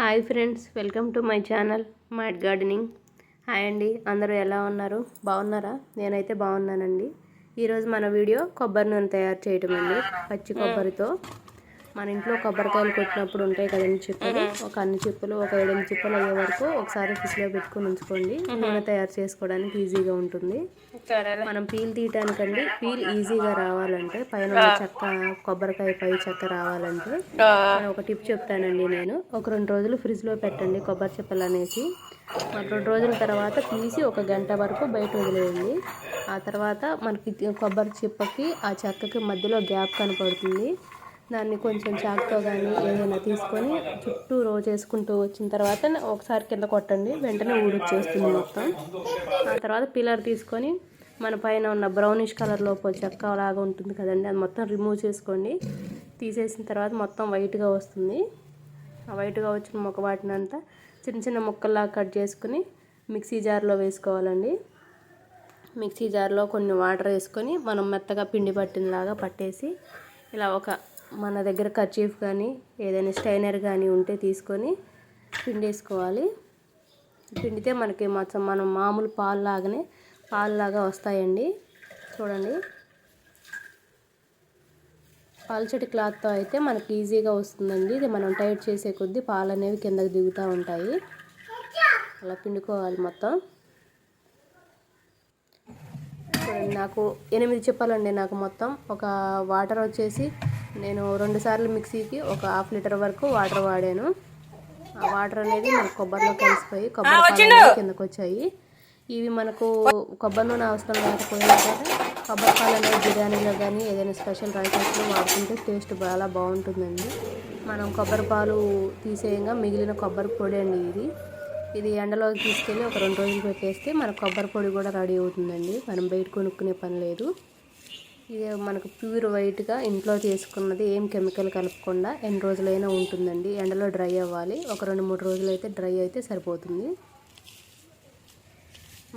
Hi friends welcome to my channel mighty gardening. Hi అండి అందరూ ఎలా ఉన్నారు? బాగున్నారా? నేనైతే బాగున్నానండి. ఈరోజు మన వీడియో కొబ్బరి నూనె తయారు చేయటం అండి పచ్చి కొబ్బరితో. మన ఇంట్లో కొబ్బరికాయలు కొట్టినప్పుడు ఉంటాయి కదండి చిప్పలు. ఒక అన్ని చిప్పలు ఒక ఏడెనిమిది చిప్పలు అయ్యే వరకు ఒకసారి ఫ్రిడ్జ్లో పెట్టుకొని ఉంచుకోండి. నూనె తయారు చేసుకోవడానికి ఈజీగా ఉంటుంది. మనం పీల్ తీయటానికండి పీల్ ఈజీగా రావాలంటే పైన చెక్క కొబ్బరికాయ పై చెక్క రావాలంటే ఒక టిప్ చెప్తానండి నేను. ఒక రెండు రోజులు ఫ్రిడ్జ్లో పెట్టండి కొబ్బరి చిప్పలు అనేసి. ఒక రెండు రోజుల తర్వాత తీసి ఒక గంట వరకు బయట వదిలేయండి. ఆ తర్వాత మనకి కొబ్బరి చిప్పకి ఆ చెక్కకి మధ్యలో గ్యాప్ కనపడుతుంది. దాన్ని కొంచెం చాక్తో కానీ ఏదైనా తీసుకొని చుట్టూ రోజు వేసుకుంటూ వచ్చిన తర్వాత ఒకసారి కింద కొట్టండి. వెంటనే ఊడొచ్చేస్తుంది మొత్తం. ఆ తర్వాత పిల్లర్ తీసుకొని మన పైన ఉన్న బ్రౌనిష్ కలర్లోపు చెక్క లాగా ఉంటుంది కదండి అది మొత్తం రిమూవ్ చేసుకోండి. తీసేసిన తర్వాత మొత్తం వైట్గా వస్తుంది. ఆ వైట్గా వచ్చిన మొక్క వాటిని అంతా చిన్న చిన్న ముక్కల్లా కట్ చేసుకుని మిక్సీ జార్లో వేసుకోవాలండి. మిక్సీ జార్లో కొన్ని వాటర్ వేసుకొని మనం మెత్తగా పిండి పట్టినలాగా పట్టేసి ఇలా ఒక మన దగ్గర కర్చీఫ్ కానీ ఏదైనా స్టైనర్ కానీ ఉంటే తీసుకొని పిండేసుకోవాలి. పిండితే మనకి మొత్తం మనం మామూలు పాలు లాగానే పాలులాగా వస్తాయండి. చూడండి. పాలచెట్టి క్లాత్తో అయితే మనకి ఈజీగా వస్తుందండి. ఇది మనం టైట్ చేసే కొద్దీ పాలు అనేవి కిందకి దిగుతూ ఉంటాయి. అలా పిండుకోవాలి మొత్తం. చూడండి నాకు ఎనిమిది చెప్పాలండి నాకు మొత్తం. ఒక వాటర్ వచ్చేసి నేను రెండు సార్లు మిక్సీకి ఒక హాఫ్ లీటర్ వరకు వాటర్ వాడాను. ఆ వాటర్ అనేది మనకు కొబ్బరిలో కలిసిపోయి కొబ్బరి కిందకు వచ్చాయి. ఇవి మనకు కొబ్బరి నూనె అవసరం లేకపోయినా సరే కొబ్బరి పాలు అనేది బిర్యానీలో కానీ ఏదైనా స్పెషల్ రైసెస్లో వాడుకుంటే టేస్ట్ చాలా బాగుంటుందండి. మనం కొబ్బరి పాలు తీసేయంగా మిగిలిన కొబ్బరి పొడి అండి ఇది. ఇది ఎండలోకి తీసుకెళ్ళి ఒక రెండు రోజులు పెట్టేస్తే మన కొబ్బరి పొడి కూడా రెడీ అవుతుందండి. మనం బయట కొనుక్కునే పని లేదు. ఇది మనకు ప్యూర్ వైట్గా ఇంట్లో చేసుకున్నది ఏం కెమికల్ కలపకుండా ఎన్ని రోజులైనా ఉంటుందండి. ఎండలో డ్రై అవ్వాలి. ఒక రెండు మూడు రోజులు అయితే డ్రై అయితే సరిపోతుంది.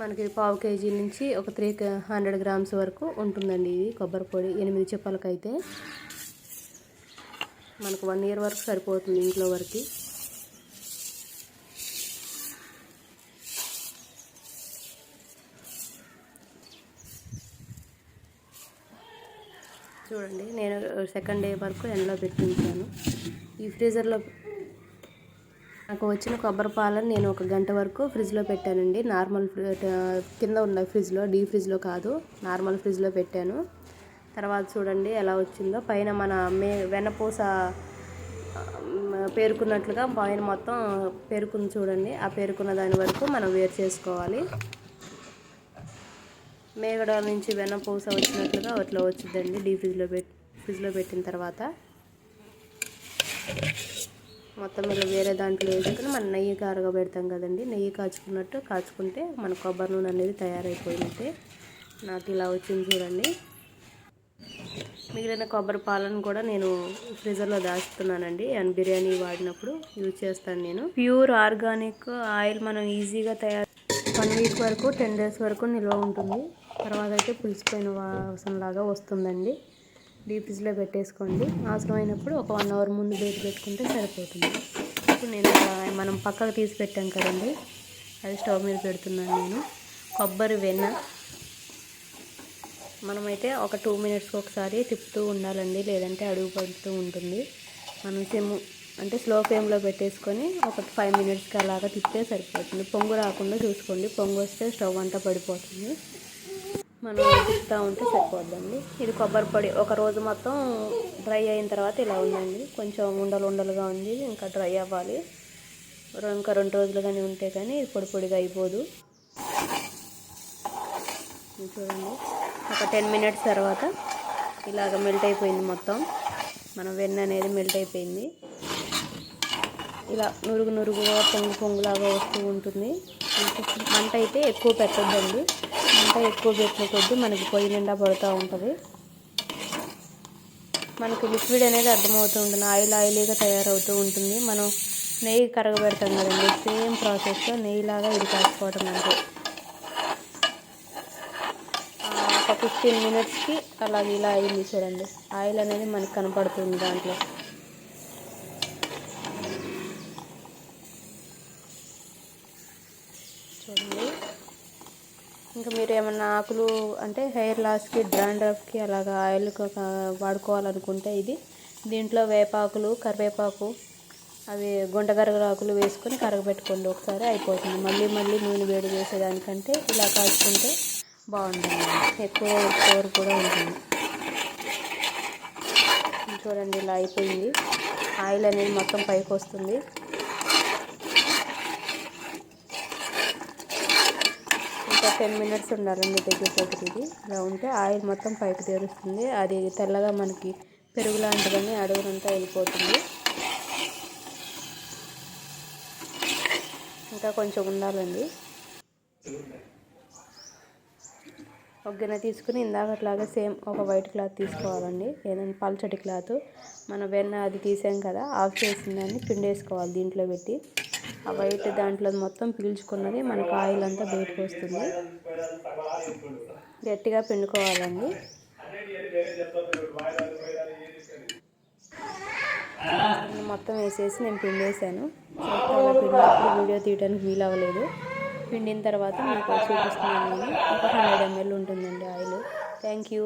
మనకి పావు కేజీ నుంచి ఒక త్రీ హండ్రెడ్ గ్రామ్స్ వరకు ఉంటుందండి ఇది కొబ్బరి పొడి. ఎనిమిది చెప్పలకైతే మనకు వన్ ఇయర్ వరకు సరిపోతుంది ఇంట్లో వరకు. చూడండి. నేను సెకండ్ డే వరకు ఎండలో పెట్టించాను. ఈ ఫ్రీజర్లో నాకు వచ్చిన కొబ్బరి పాలను నేను ఒక గంట వరకు ఫ్రిడ్జ్లో పెట్టానండి. నార్మల్ కింద ఉన్న ఫ్రిడ్జ్లో డీ ఫ్రిడ్జ్లో కాదు నార్మల్ ఫ్రిడ్జ్లో పెట్టాను. తర్వాత చూడండి ఎలా వచ్చిందో. పైన మన మే వెన్నపూస పేరుకున్నట్లుగా పైన మొత్తం పేరుకుని చూడండి. ఆ పేరుకున్న దాని వరకు మనం వేరు చేసుకోవాలి. మేగడ నుంచి వెన్నపూస వచ్చినట్లుగా అట్లా వచ్చిందండి డీ ఫ్రిడ్జ్లో పెట్టి ఫ్రిడ్జ్లో పెట్టిన తర్వాత. మొత్తం ఇలా వేరే దాంట్లో వేసుకుని మనం నెయ్యి కారగా పెడతాం కదండి. నెయ్యి కాచుకున్నట్టు కాచుకుంటే మన కొబ్బరి నూనె అనేది తయారైపోయినట్టే. నాకు ఇలా వచ్చింది చూడండి. మిగిలిన కొబ్బరి పాలను కూడా నేను ఫ్రిజర్లో దాచుతున్నానండి. అండ్ బిర్యానీ వాడినప్పుడు యూజ్ చేస్తాను నేను. ప్యూర్ ఆర్గానిక్ ఆయిల్ మనం ఈజీగా తయారు వన్ వీక్ వరకు టెన్ డేస్ వరకు నిల్వ ఉంటుంది. తర్వాత అయితే పులిసిపోయిన వాసనలాగా వస్తుందండి. డీప్ ఫ్రిడ్జ్లో పెట్టేసుకోండి. అవసరమైనప్పుడు ఒక వన్ అవర్ ముందు బయట పెట్టుకుంటే సరిపోతుంది. ఇప్పుడు నేను మనం పక్కకు తీసి పెట్టాం కదండి. అది స్టవ్ మీద పెడుతున్నాను నేను. కొబ్బరి వెన్న. మనమైతే ఒక టూ మినిట్స్కి ఒకసారి తిప్పుతూ ఉండాలండి. లేదంటే అడుగు పడుతూ ఉంటుంది. మనం సిమ్ అంటే స్లో ఫ్లేమ్లో పెట్టేసుకొని ఒక ఫైవ్ మినిట్స్కి అలాగా తిప్పితే సరిపోతుంది. పొంగు రాకుండా చూసుకోండి. పొంగు వస్తే స్టవ్ అంతా పడిపోతుంది. మనం తిప్పుతూ ఉంటే సరిపోద్దండి. ఇది కొబ్బరి పొడి. ఒక రోజు మొత్తం డ్రై అయిన తర్వాత ఇలా ఉందండి కొంచెం ఉండలు ఉండలుగా ఉంది ఇంకా డ్రై అవ్వాలి. ఇంకా రెండు రోజులు కానీ ఉంటే కానీ ఇది పొడి పొడిగా అయిపోదు. చూడండి. ఒక టెన్ మినిట్స్ తర్వాత ఇలాగ మెల్ట్ అయిపోయింది మొత్తం. మన వెన్న అనేది మెల్ట్ అయిపోయింది. ఇలా నురుగు నురుగుగా పొంగు పొంగులాగా వస్తూ ఉంటుంది. మంట అయితే ఎక్కువ పెట్టద్దండి. మంట ఎక్కువ పెట్టిన కొద్దీ మనకి పొయ్యి నిండా పడుతూ ఉంటుంది. మనకి లిక్విడ్ అనేది అర్థమవుతూ ఉంటుంది. ఆయిల్ ఆయిలీగా తయారవుతూ ఉంటుంది. మనం నెయ్యి కరగబెడతాం కదండి. సేమ్ ప్రాసెస్లో నెయ్యిలాగా ఇది కాసుకోవటం అంటే ఒక ఫిఫ్టీన్ మినిట్స్కి అలాగే ఇలా అయింది చూడండి. ఆయిల్ అనేది మనకి కనపడుతుంది దాంట్లో చూడండి ఇంకా మీరు ఏమన్నా ఆకులు అంటే హెయిర్ లాస్కి డ్రాండ్రఫ్కి అలాగా ఆయిల్ వాడుకోవాలనుకుంటే ఇది. దీంట్లో వేపాకులు కరివేపాకు అవి గుంటగరగరాకులు వేసుకొని కరగబెట్టుకోండి ఒకసారి అయిపోతుంది. మళ్ళీ మళ్ళీ నూనె వేడి చేసేదానికంటే ఇలా కాచుకుంటే బాగుంటుంది. ఎక్కువ కూర కూడా ఉంటుంది. చూడండి ఇలా అయిపోయింది. ఆయిల్ అనేది మొత్తం పైకి వస్తుంది. ఒక టెన్ మినిట్స్ ఉండాలండి దగ్గరికి ఇది. ఇలా ఉంటే ఆయిల్ మొత్తం పైకి తేరుస్తుంది. అది తెల్లగా మనకి పెరుగు లాంటిదని అడుగునంతా వెళ్ళిపోతుంది. ఇంకా కొంచెం ఉండాలండి. ఒక గిన్నె తీసుకుని ఇందాకట్లాగా సేమ్ ఒక వైట్ క్లాత్ తీసుకోవాలండి. ఏదైనా పల్చటి క్లాత్. మనం వెన్న అది తీసాం కదా ఆఫ్ చేసిందని పిండి వేసుకోవాలి దీంట్లో పెట్టి. ఆ వైట్ దాంట్లో మొత్తం పీల్చుకున్నది మనకు ఆయిల్ అంతా బయటకు వస్తుంది. గట్టిగా పిండుకోవాలండి. మొత్తం వేసేసి నేను పిండేసాను అలా పిండినప్పుడు వీడియో తీయడానికి వీలు అవ్వలేదు పిండిన తర్వాత మీకు చూపిస్తున్నాను నేను. ఒక హండ్రెడ్ ఎంఎల్ ఉంటుందండి ఆయిల్. Thank you.